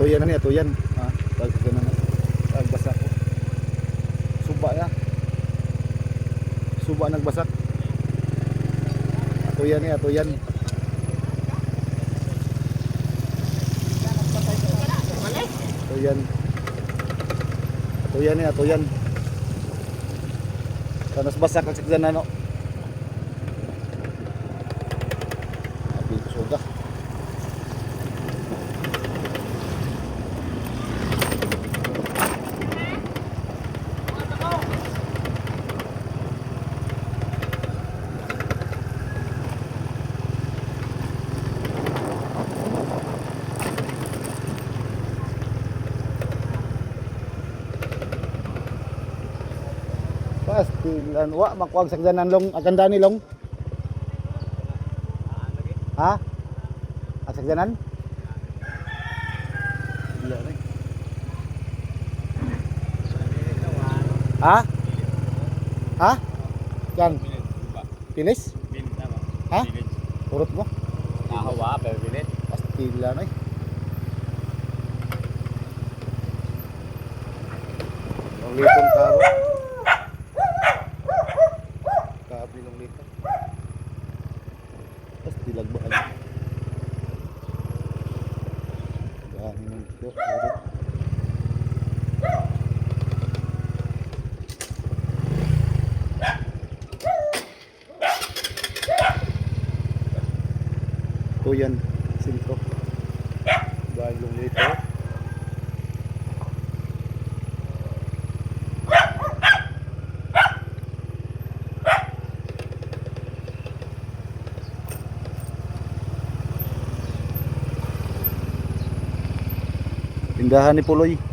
Atuyan na ni, atuyan. Ha? Tag sa na. Tag basak ko. Suba ya. Suba nagbasak. Atuyan ni, atuyan. Atuyan. Atuyan ni, atuyan. Tanas basak ang sakdan na no. Pasti lan wa makuang sagdanan long akan dani long. Ha? Ang sagdanan? Ni. Ha? Ha? Yan. Pilis? Ha? Urut mo? Nahawa, pero bilit. Pastila na eh. Ang litong karo. Kabilong lito. Pastila ba ano? Dahil ng ito. Urut. Ito yan, sintro. Bagong. Tindahan ni Puloy.